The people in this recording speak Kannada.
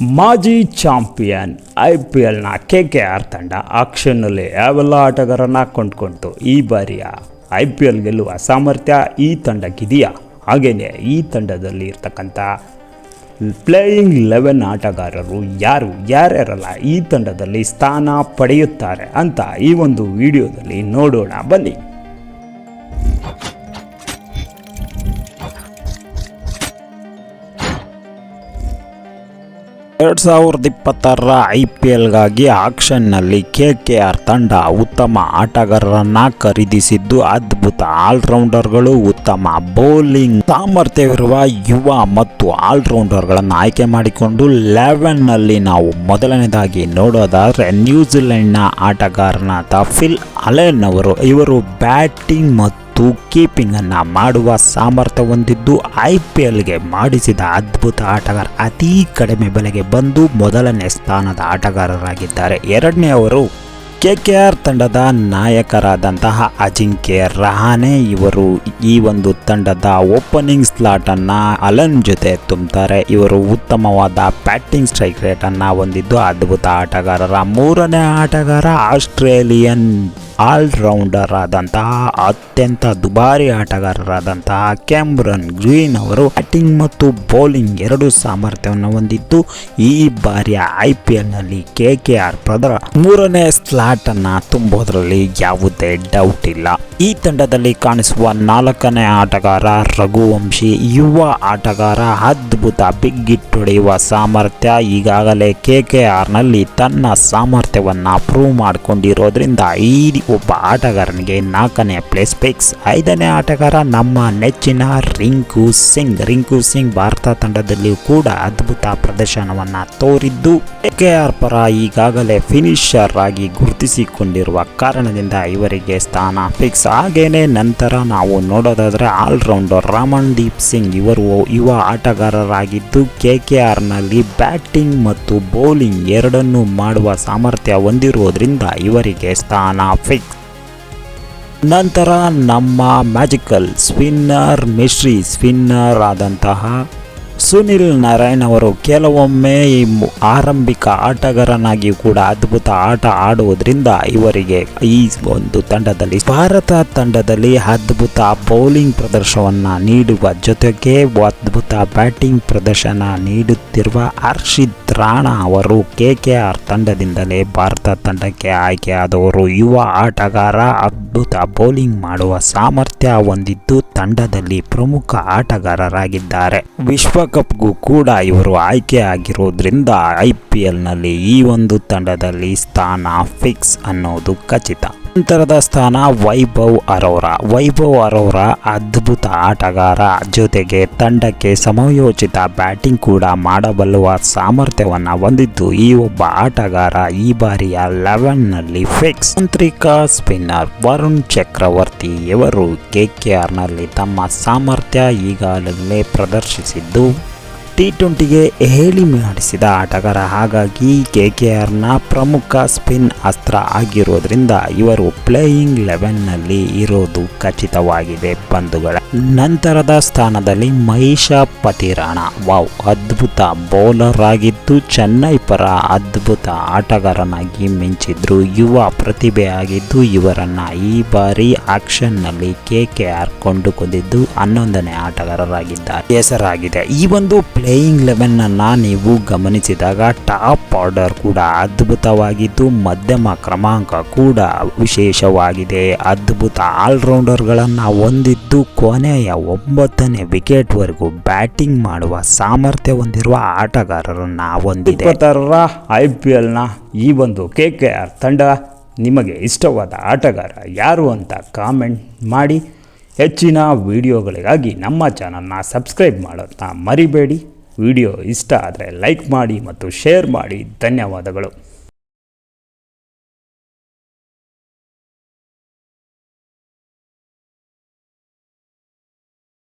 ಮಾಜಿ ಚಾಂಪಿಯನ್ ಐ ಪಿ ಎಲ್ನ ಕೆ ಕೆ ಆರ್ ತಂಡ ಆಕ್ಷನ್ನಲ್ಲಿ ಯಾವೆಲ್ಲ ಆಟಗಾರರನ್ನ ಕೊಂಡ್ಕೊಂತು? ಈ ಬಾರಿಯ ಐ ಪಿ ಎಲ್ ಗೆಲ್ಲುವ ಸಾಮರ್ಥ್ಯ ಈ ತಂಡಕ್ಕಿದೆಯಾ? ಹಾಗೆಯೇ ಈ ತಂಡದಲ್ಲಿ ಇರ್ತಕ್ಕಂಥ ಪ್ಲೇಯಿಂಗ್ ಲೆವೆನ್ ಆಟಗಾರರು ಯಾರು? ಯಾರ್ಯಾರಲ್ಲ ಈ ತಂಡದಲ್ಲಿ ಸ್ಥಾನ ಪಡೆಯುತ್ತಾರೆ ಅಂತ ಈ ಒಂದು ವಿಡಿಯೋದಲ್ಲಿ ನೋಡೋಣ. ಬನ್ನಿ. ಎರಡು ಸಾವಿರದ ಇಪ್ಪತ್ತರ ಐ ಪಿ ಎಲ್ಗಾಗಿ ಆಕ್ಷನ್ನಲ್ಲಿ ಕೆ ಕೆ ಆರ್ ತಂಡ ಉತ್ತಮ ಆಟಗಾರರನ್ನು ಖರೀದಿಸಿದ್ದು, ಅದ್ಭುತ ಆಲ್ರೌಂಡರ್ಗಳು, ಉತ್ತಮ ಬೌಲಿಂಗ್ ಸಾಮರ್ಥ್ಯವಿರುವ ಯುವ ಮತ್ತು ಆಲ್ರೌಂಡರ್ಗಳನ್ನು ಆಯ್ಕೆ ಮಾಡಿಕೊಂಡು ಲೆವೆನ್ನಲ್ಲಿ ನಾವು ಮೊದಲನೇದಾಗಿ ನೋಡೋದಾದರೆ ನ್ಯೂಜಿಲೆಂಡ್ನ ಆಟಗಾರನಾದ ಫಿಲ್ ಅಲೆನ್ ಅವರು. ಇವರು ಬ್ಯಾಟಿಂಗ್ ಮತ್ತು ಕೀಪಿಂಗ್ ಕೀಪಿಂಗನ್ನು ಮಾಡುವ ಸಾಮರ್ಥ್ಯ ಹೊಂದಿದ್ದು ಐ ಪಿ ಎಲ್ಗೆ ಮಾಡಿಸಿದ ಅದ್ಭುತ ಆಟಗಾರ ಅತಿ ಕಡಿಮೆ ಬೆಲೆಗೆ ಬಂದು ಮೊದಲನೇ ಸ್ಥಾನದ ಆಟಗಾರರಾಗಿದ್ದಾರೆ. ಎರಡನೇ ಅವರು ಕೆ ಕೆ ಆರ್ ತಂಡದ ನಾಯಕರಾದಂತಹ ಅಜಿಂಕ್ಯ ರಹಾನೆ ಇವರು ಈ ಒಂದು ತಂಡದ ಓಪನಿಂಗ್ ಸ್ಲಾಟ್ ಅನ್ನ ಅಲನ್ ಜೊತೆ ತುಂಬುತ್ತಾರೆ ಇವರು ಉತ್ತಮವಾದ ಬ್ಯಾಟಿಂಗ್ ಸ್ಟ್ರೈಕ್ ರೇಟ್ ಅನ್ನ ಹೊಂದಿದ್ದು ಅದ್ಭುತ ಆಟಗಾರರ ಮೂರನೇ ಆಟಗಾರ ಆಸ್ಟ್ರೇಲಿಯನ್ ಆಲ್ರೌಂಡರ್ ಆದಂತಹ ಅತ್ಯಂತ ದುಬಾರಿ ಆಟಗಾರರಾದಂತಹ ಕ್ಯಾಮ್ರನ್ ಗ್ರೀನ್ ಅವರು ಬ್ಯಾಟಿಂಗ್ ಮತ್ತು ಬೌಲಿಂಗ್ ಎರಡು ಸಾಮರ್ಥ್ಯವನ್ನು ಹೊಂದಿದ್ದು, ಈ ಬಾರಿಯ ಐ ಪಿ ಎಲ್ನಲ್ಲಿ ಕೆ ಕೆ ಆರ್ ಪ್ರದರ ಮೂರನೇ ಸ್ಲಾಟ್ ಅನ್ನ ತುಂಬೋದ್ರಲ್ಲಿ ಯಾವುದೇ ಡೌಟ್ ಇಲ್ಲ. ಈ ತಂಡದಲ್ಲಿ ಕಾಣಿಸುವ ನಾಲ್ಕನೇ ಆಟಗಾರ, ರಘುವಂಶಿ, ಯುವ ಆಟಗಾರ, ಅದ್ಭುತ ಬಿಗ್ ಸಾಮರ್ಥ್ಯ ಈಗಾಗಲೇ ಕೆ ಕೆ ಆರ್ನಲ್ಲಿ ತನ್ನ ಸಾಮರ್ಥ್ಯವನ್ನು ಪ್ರೂವ್ ಮಾಡಿಕೊಂಡಿರೋದ್ರಿಂದ ಈ ಒಬ್ಬ ಆಟಗಾರನಿಗೆ ನಾಲ್ಕನೇ ಪ್ಲೇಸ್ ಫಿಕ್ಸ್ ಐದನೇ ಆಟಗಾರ ನಮ್ಮ ನೆಚ್ಚಿನ ರಿಂಕು ಸಿಂಗ್. ರಿಂಕು ಸಿಂಗ್ ಭಾರತ ತಂಡದಲ್ಲಿಯೂ ಕೂಡ ಅದ್ಭುತ ಪ್ರದರ್ಶನವನ್ನು ತೋರಿದ್ದು ಕೆ ಆರ್ ಪರ ಈಗಾಗಲೇ ಫಿನಿಷರ್ ಆಗಿ ಗುರುತಿಸಿಕೊಂಡಿರುವ ಕಾರಣದಿಂದ ಇವರಿಗೆ ಸ್ಥಾನ ಫಿಕ್ಸ್ ಹಾಗೇನೆ ನಂತರ ನಾವು ನೋಡೋದಾದರೆ ಆಲ್ರೌಂಡರ್ ರಾಮನ್ದೀಪ್ ಸಿಂಗ್ ಇವರು ಯುವ ಆಟಗಾರರಾಗಿದ್ದು ಕೆ ಕೆ ಆರ್ನಲ್ಲಿ ಬ್ಯಾಟಿಂಗ್ ಮತ್ತು ಬೌಲಿಂಗ್ ಎರಡನ್ನೂ ಮಾಡುವ ಸಾಮರ್ಥ್ಯ ಹೊಂದಿರುವುದರಿಂದ ಇವರಿಗೆ ಸ್ಥಾನ ಫಿಕ್ಸ್. ನಂತರ ನಮ್ಮ ಮ್ಯಾಜಿಕಲ್ ಸ್ಪಿನ್ನರ್ ಮಿಶ್ರಿ ಸ್ಪಿನ್ನರ್ ಆದಂತಹ ಸುನಿಲ್ ನಾರಾಯಣ್ ಅವರು ಕೆಲವೊಮ್ಮೆ ಈ ಆರಂಭಿಕ ಆಟಗಾರನಾಗಿ ಕೂಡ ಅದ್ಭುತ ಆಟ ಆಡುವುದರಿಂದ ಇವರಿಗೆ ಈ ಒಂದು ತಂಡದಲ್ಲಿ ಭಾರತ ತಂಡದಲ್ಲಿ ಅದ್ಭುತ ಬೌಲಿಂಗ್ ಪ್ರದರ್ಶನವನ್ನು ನೀಡುವ ಜೊತೆಗೆ ಅದ್ಭುತ ಬ್ಯಾಟಿಂಗ್ ಪ್ರದರ್ಶನ ನೀಡುತ್ತಿರುವ ಹರ್ಷಿತ್ ರಾಣಾ ಅವರು ಕೆ ಕೆ ಆರ್ ತಂಡದಿಂದಲೇ ಭಾರತ ತಂಡಕ್ಕೆ ಆಯ್ಕೆಯಾದವರು. ಯುವ ಆಟಗಾರ ಅದ್ಭುತ ಬೌಲಿಂಗ್ ಮಾಡುವ ಸಾಮರ್ಥ್ಯ ಹೊಂದಿದ್ದು ತಂಡದಲ್ಲಿ ಪ್ರಮುಖ ಆಟಗಾರರಾಗಿದ್ದಾರೆ. ವಿಶ್ವಕಪ್ಗೂ ಕೂಡ ಇವರು ಆಯ್ಕೆ ಆಗಿರೋದ್ರಿಂದ ಐ ಪಿ ಎಲ್ನಲ್ಲಿ ಈ ಒಂದು ತಂಡದಲ್ಲಿ ಸ್ಥಾನ ಫಿಕ್ಸ್ ಅನ್ನೋದು ಖಚಿತ. ನಂತರದ ಸ್ಥಾನ ವೈಭವ್ ಅರೋರ. ವೈಭವ್ ಅರೋರ ಅದ್ಭುತ ಆಟಗಾರ. ಜೊತೆಗೆ ತಂಡಕ್ಕೆ ಸಮಯೋಚಿತ ಬ್ಯಾಟಿಂಗ್ ಕೂಡ ಮಾಡಬಲ್ಲುವ ಸಾಮರ್ಥ್ಯವನ್ನು ಹೊಂದಿದ್ದು ಈ ಒಬ್ಬ ಆಟಗಾರ ಈ ಬಾರಿಯ ಲೆವೆನ್ನಲ್ಲಿ ಫಿಕ್ಸ್. ತಾಂತ್ರಿಕ ಸ್ಪಿನ್ನರ್ ವರುಣ್ ಚಕ್ರವರ್ತಿ ಇವರು ಕೆ ಕೆ ಆರ್ನಲ್ಲಿ ತಮ್ಮ ಸಾಮರ್ಥ್ಯ ಈಗಾಗಲೇ ಪ್ರದರ್ಶಿಸಿದ್ದು ಟಿ ಟ್ವೆಂಟಿಗೆ ಹೇಳಿ ಮಾಡಿಸಿದ ಆಟಗಾರ. ಹಾಗಾಗಿ ಕೆ ಕೆ ಆರ್ನ ಪ್ರಮುಖ ಸ್ಪಿನ್ ಅಸ್ತ್ರ ಆಗಿರೋದ್ರಿಂದ ಇವರು ಪ್ಲೇಯಿಂಗ್ ಲೆವೆನ್ನಲ್ಲಿ ಇರೋದು ಖಚಿತವಾಗಿದೆ ಬಂಧುಗಳ. ನಂತರದ ಸ್ಥಾನದಲ್ಲಿ ಮಹಿಷ ಪತಿರಾಣ ವಾವ್, ಅದ್ಭುತ ಬೌಲರ್ ಆಗಿದ್ದು ಚೆನ್ನೈ ಪರ ಅದ್ಭುತ ಆಟಗಾರನಾಗಿ ಮಿಂಚಿದ್ರು. ಯುವ ಪ್ರತಿಭೆ ಆಗಿದ್ದು ಇವರನ್ನ ಈ ಬಾರಿ ಆಕ್ಷನ್ನಲ್ಲಿ ಕೆ ಕೆ ಆರ್ ಕೊಂಡುಕೊಂಡಿದ್ದು ಹನ್ನೊಂದನೇ ಆಟಗಾರರಾಗಿದ್ದಾರೆ. ಹೆಸರಾಗಿದೆ. ಈ ಒಂದು ಪ್ಲೇಯಿಂಗ್ ಲೆವೆನ್ನ ನೀವು ಗಮನಿಸಿದಾಗ ಟಾಪ್ ಆರ್ಡರ್ ಕೂಡ ಅದ್ಭುತವಾಗಿದ್ದು, ಮಧ್ಯಮ ಕ್ರಮಾಂಕ ಕೂಡ ವಿಶೇಷವಾಗಿದೆ. ಅದ್ಭುತ ಆಲ್ರೌಂಡರ್ಗಳನ್ನು ಹೊಂದಿದ್ದು ಕೊನೆಯ ಒಂಬತ್ತನೇ ವಿಕೆಟ್ವರೆಗೂ ಬ್ಯಾಟಿಂಗ್ ಮಾಡುವ ಸಾಮರ್ಥ್ಯ ಹೊಂದಿರುವ ಆಟಗಾರರನ್ನು ಹೊಂದಿದೆ. ಐ ಪಿ ಎಲ್ನ ಈ ಒಂದು ಕೆ ಕೆ ಆರ್ ತಂಡ ನಿಮಗೆ ಇಷ್ಟವಾದ ಆಟಗಾರ ಯಾರು ಅಂತ ಕಾಮೆಂಟ್ ಮಾಡಿ. ಹೆಚ್ಚಿನ ವಿಡಿಯೋಗಳಿಗಾಗಿ ನಮ್ಮ ಚಾನಲ್ನ ಸಬ್ಸ್ಕ್ರೈಬ್ ಮಾಡೋದನ್ನ ಮರಿಬೇಡಿ. ವಿಡಿಯೋ ಇಷ್ಟ ಆದರೆ ಲೈಕ್ ಮಾಡಿ ಮತ್ತು ಶೇರ್ ಮಾಡಿ. ಧನ್ಯವಾದಗಳು.